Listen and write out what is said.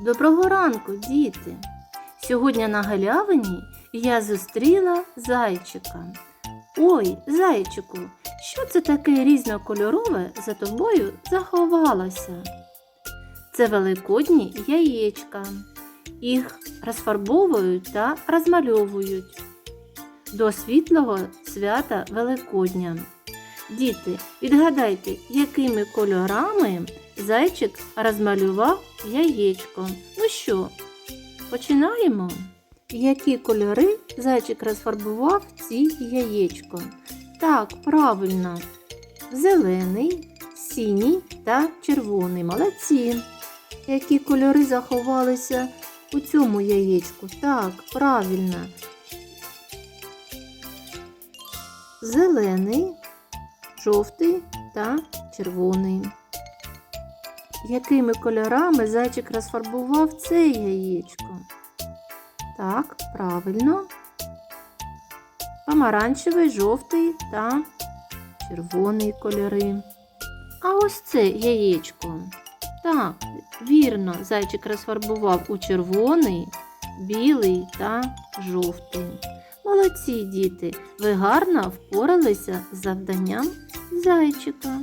Доброго ранку, діти! Сьогодні на галявині я зустріла зайчика. Ой, зайчику, що це таке різнокольорове за тобою заховалося? Це великодні яєчка. Їх розфарбовують та розмальовують до світлого свята Великодня. Діти, відгадайте, якими кольорами зайчик розмалював яєчко. Ну що, починаємо? Які кольори зайчик розфарбував ці яєчко? Так, правильно. Зелений, синій та червоний. Молодці. Які кольори заховалися у цьому яєчку? Так, правильно. Зелений, жовтий та червоний. Якими кольорами зайчик розфарбував це яєчко? Так, правильно. Помаранчевий, жовтий та червоний кольори. А ось це яєчко. Так, вірно, зайчик розфарбував у червоний, білий та жовтий. Молодці діти, ви гарно впоралися з завданням зайчика.